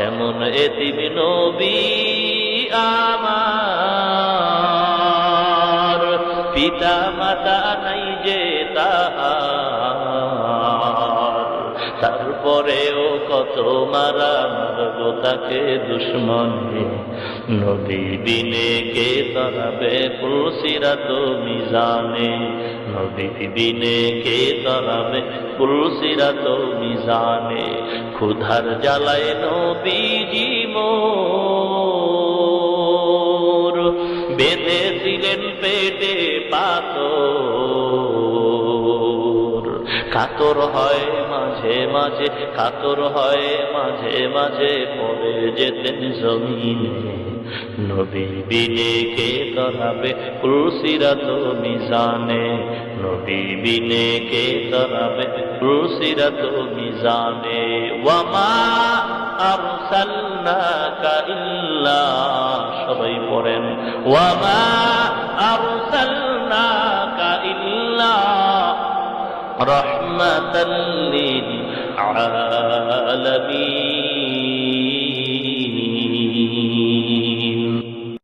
এমন এতিম নবী আমার। পিতা মাতা নাই যে তাহার। তারপরেও কত মারা তাকে দুশ্মনে নদী বিনে কে তরাবে কুলসিরাত মিজানে? নদী বিনে কে তরাবে কুলসিরাত মিজানে? ক্ষুধার জ্বালায় নবীজি মোর। বেঁধেছিলেন পেটে পাতর কাতর হয় মাঝে মাঝে, কাতর হয় মাঝে মাঝে পড়ে যেতেন জমিনে। নবী বিনে কে তরাবে কুলসিরাত মিজানে? নবী বিনে কে তরাবে কুলসিরাত মিজানে? ওয়ামা আরসালনাকা ইল্লা, সবাই পড়েন। ওয়ামা আরসালনাকা ইল্লা رحمة للعالمين.